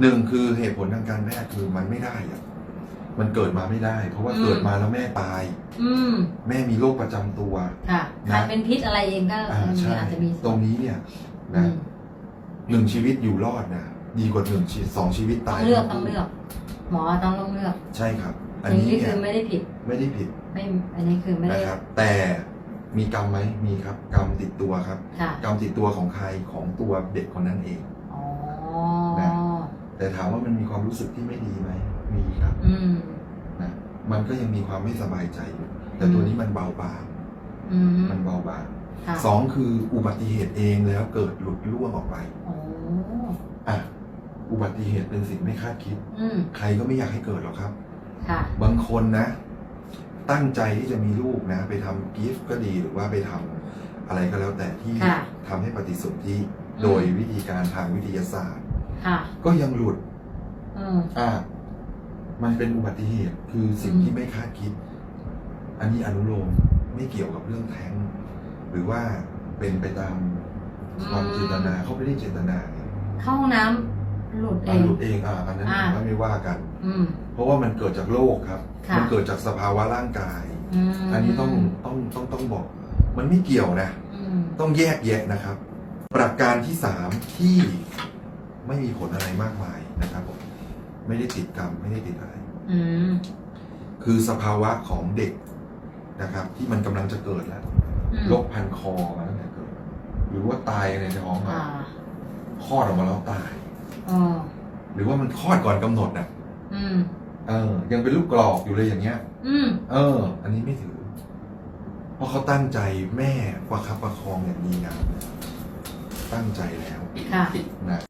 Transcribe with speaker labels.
Speaker 1: หนึ่งคือเหตุผลทางการแพทย์คือมันไม่ได้อะมันเกิดมาไม่ได้ เพราะว่า
Speaker 2: อืม
Speaker 1: เกิดมาแล้วแม่ตาย
Speaker 2: อืม
Speaker 1: แม่มีโรคประจำตัว
Speaker 2: ค่ะ
Speaker 1: นะ
Speaker 2: ใครเป็นพิษอะไรเองก็
Speaker 1: อ่า
Speaker 2: มี
Speaker 1: ใช่
Speaker 2: อาจจะมี
Speaker 1: ตรงนี้เนี่ย
Speaker 2: อื
Speaker 1: นะ
Speaker 2: ม
Speaker 1: หนึ่งชีวิตอยู่รอดนะดีกว่าหนึ่งชีวิตสองชีวิต
Speaker 2: ต้อ
Speaker 1: ตางย
Speaker 2: เลือกต้องเลือก หมอต้องต้องเลือก
Speaker 1: ใช่ครับ อัน
Speaker 2: อย่าง
Speaker 1: นี้
Speaker 2: นี้
Speaker 1: เนี่
Speaker 2: คื
Speaker 1: ย
Speaker 2: อไม่ได้ผิด
Speaker 1: ไม่ได้ผิด
Speaker 2: ไม่ อันนี้คือไม่ได้
Speaker 1: นะครับ แต่มีกรรมไหมมีครับ กรรมติดตัวครับ
Speaker 2: ค่ะ
Speaker 1: กรรมติดตัวของใครของตัวเด็กคนนั้นเอง
Speaker 2: อ๋อ
Speaker 1: นะ แต่ถามว่ามันมีความรู้สึกที่ไม่ดีไหมมีครับ
Speaker 2: อืม
Speaker 1: นะมันก็ยังมีความไม่สบายใจอยู่แต่
Speaker 2: อืม
Speaker 1: ตัวนี้มันเบาบาง
Speaker 2: อืม
Speaker 1: มันเบาบาง
Speaker 2: ค่ะ
Speaker 1: สองคืออุบัติเหตุเองแล้วเกิดหลุดล่วงออกไป
Speaker 2: โอ้
Speaker 1: อะอุบัติเหตุเป็นสิ่งไม่คาดคิด
Speaker 2: อืม
Speaker 1: ใครก็ไม่อยากให้เกิดหรอกครับ
Speaker 2: ค่ะ
Speaker 1: บางคนนะ ตั้งใจที่จะมีลูกนะ ไปทำกิฟต์ก็ดีหรือว่าไปทำอะไรก็แล้วแต่ที่
Speaker 2: ค่ะ
Speaker 1: ทำให้ปฏิสนธิ
Speaker 2: อืม
Speaker 1: โดยวิธีการทางวิทยาศาสตร์
Speaker 2: ค่ะ
Speaker 1: ก็ยังหลุด
Speaker 2: อืม
Speaker 1: อะมันเป็นอุบัติเหตุคือสิ่ง
Speaker 2: อืม
Speaker 1: ที่ไม่คาดคิด อันนี้อนุโลมไม่เกี่ยวกับเรื่องแท้ง หรือว่าเป็นไปตามความเจตนาเขาไม่ได้เจตนาไง
Speaker 2: เข้าห้องน้ำหลุดเอ
Speaker 1: อะ
Speaker 2: ง
Speaker 1: หลุดเองอะอันนั้น
Speaker 2: อ่า
Speaker 1: ผมว่าไม่ว่ากัน
Speaker 2: อืม
Speaker 1: เพราะว่ามันเกิดจากโรคครับ
Speaker 2: ค่ะ
Speaker 1: มันเกิดจากสภาวะร่างกาย
Speaker 2: อืม
Speaker 1: อันนี้ต้องต้องต้องต้องบอก มันไม่เกี่ยวนะ
Speaker 2: อืม
Speaker 1: ต้องแยกแยะนะครับ ประการที่สามที่ ไม่มีผลอะไรมากมายนะครับผมไม่ได้ติดกรรมไม่ได้ติดอะไร
Speaker 2: อืม
Speaker 1: คือสภาวะของเด็กนะครับ ที่มันกำลังจะเกิดแล้ว
Speaker 2: อืม
Speaker 1: โรคพันคอมาตั้งแต่เกิด หรือว่าตายในท้องมา
Speaker 2: อ่า
Speaker 1: คลอดออกมาแล้วตาย
Speaker 2: อ๋อ
Speaker 1: หรือว่ามันคลอดก่อนกำหนดน่ะ
Speaker 2: อืม
Speaker 1: เออ ยังเป็นลูกกรอกอยู่เลยอย่างเงี้ย
Speaker 2: อืม
Speaker 1: เออ อันนี้ไม่ถือ เพราะเขาตั้งใจแม่ประคับประคองอย่างดีงามตั้งใจแล้ว
Speaker 2: ค่ะ
Speaker 1: นะ